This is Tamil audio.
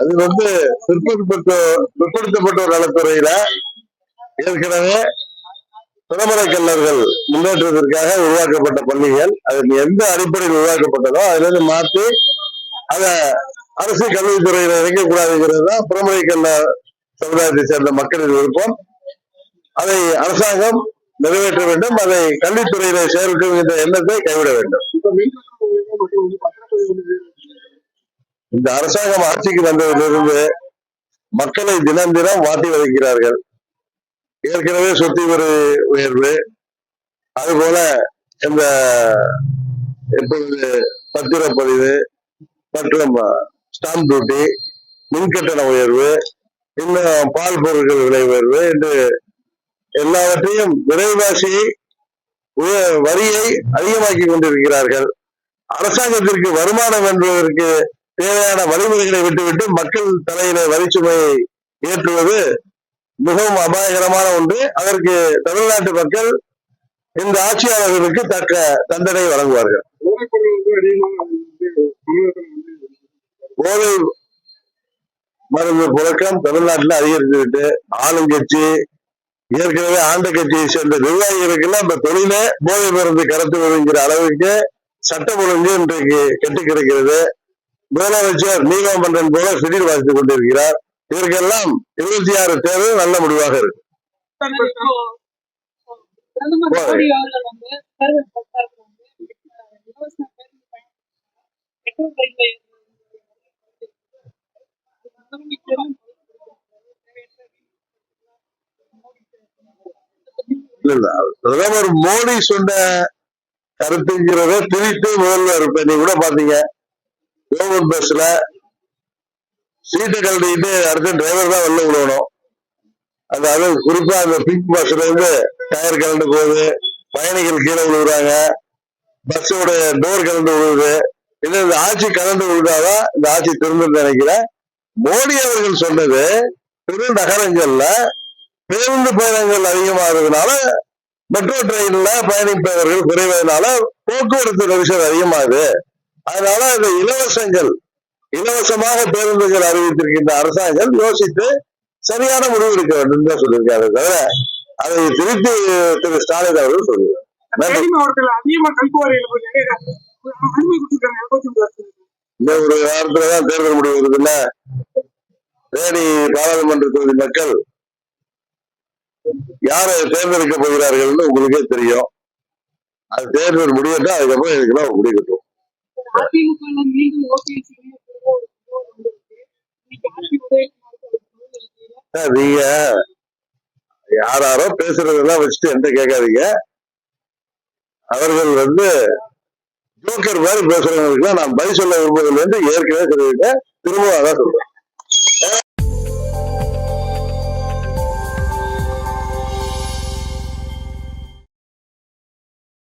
அது வந்து பிற்படுத்தப்பட்ட பிற்படுத்தப்பட்டோர் நலத்துறையில ஏற்கனவே பிரபல கல்லர்கள் முன்னேற்றத்திற்காக உருவாக்கப்பட்ட பள்ளிகள் அது எந்த அடிப்படையில் உருவாக்கப்பட்டதோ அதுல இருந்து மாற்றி அத அரசு கல்வித்துறையில இணைக்கக்கூடாதுங்கிறது தான் கல்ல சமுதாயத்தை சேர்ந்த மக்களின் விருப்பம். அதை அரசாங்கம் நிறைவேற்ற வேண்டும் அதை கல்வித்துறையில சேர்க்கும் என்ற எண்ணத்தை கைவிட வேண்டும். இந்த அரசாங்கம் ஆட்சிக்கு வந்ததிலிருந்து மக்களை தினம் தினம் மாட்டி வதைக்கிறார்கள். ஏற்கனவே சொத்து வரி உயர்வு அதுபோல இந்த எப்பொழுது பத்திரப்பதிவு மற்றும் ஸ்டாம்ப் டியூட்டி மின்கட்டண உயர்வு இன்னும் பால் பொருட்கள் விலை உயர்வு என்று எல்லாவற்றையும் விலைவாசி வரியை அதிகமாக்கி கொண்டிருக்கிறார்கள். அரசாங்கத்திற்கு வருமானம் என்பதற்கு தேவையான வழிமுறைகளை விட்டுவிட்டு மக்கள் தலையில வரிச்சுமையை ஏற்றுவது மிகவும் அபாயகரமான ஒன்று. அதற்கு தமிழ்நாட்டு மக்கள் இந்த ஆட்சியாளர்களுக்கு தக்க தண்டனை வழங்குவார்கள். போதை மருந்து புழக்கம் தமிழ்நாட்டில் அதிகரித்துவிட்டு ஆளுங்கட்சி ஏற்கனவே ஆண்ட கட்சியை சேர்ந்த நிர்வாகிகளுக்கெல்லாம் இந்த தொழில போதை மருந்து கடத்துவதுங்கிற அளவுக்கு சட்டம் ஒழுங்கு இன்றைக்கு கெட்டு கிடக்கிறது. முதலமைச்சர் நீலமன்றன் போல சிடில் வாசித்துக் கொண்டிருக்கிறார். இதற்கெல்லாம் இருபத்தி ஆறு தேர்தல் நல்ல முடிவாக இருக்கு. பிரதமர் மோடி சொன்ன கருத்துங்கிறத திரித்து முதல்வர் இப்ப நீ கூட பாத்தீங்க. கவர்மெண்ட் பஸ்ல சீட்டு கழட்டிக்கிட்டு அடுத்த டிரைவர் தான் வெளில விடணும் அது குறிப்பா அந்த பிங்க் பஸ்ல இருந்து டயர் கலந்து போகுது. பயணிகள் கீழே விழுகுறாங்க. பஸ்ஸோட டோர் கலந்து விழுகுது. இது இந்த ஆட்சி கலந்து விழுந்தாதான் இந்த ஆட்சி திரும்ப நினைக்கிறேன். மோடி அவர்கள் சொன்னது பெருநகரங்கள்ல பேருந்து பயணங்கள் அதிகமாகிறதுனால மெட்ரோ ட்ரெயின்ல பயணிப்பவர்கள் குறைவதனால போக்குவரத்து நெரிசல் அதிகமாகுது. அதனால இந்த இலவசங்கள் இலவசமாக பேருந்துகள் அறிவித்திருக்கின்ற அரசாங்கம் யோசித்து சரியான முடிவு எடுக்க வேண்டும் தான் சொல்லியிருக்காரு. தவிர அதை திருப்பி திரு ஸ்டாலின் அவர்கள் சொல்லுவார்? இந்த ஒரு வாரத்துலதான் தேர்தல் முடிவு இருக்குல்ல தேனி பாராளுமன்ற தொகுதி மக்கள் யாரை தேர்ந்தெடுக்க போகிறார்கள்னு உங்களுக்கே தெரியும். அது தேர்தல் முடியட்டும் அதுக்கப்புறம் இதுக்கெல்லாம் முடிவு நீங்க யாராரோ பேசுறதெல்லாம் வச்சுட்டு என்கிட்ட கேட்காதீங்க. அவர்கள் வந்து ஜோக்கர் மாதிரி பேசுறவங்களுக்குலாம் நான் பதில் சொல்ல விரும்புவதில் இருந்து ஏற்கனவே சொல்லிவிட்டேன் திரும்பவும் அதான் சொல்றேன்.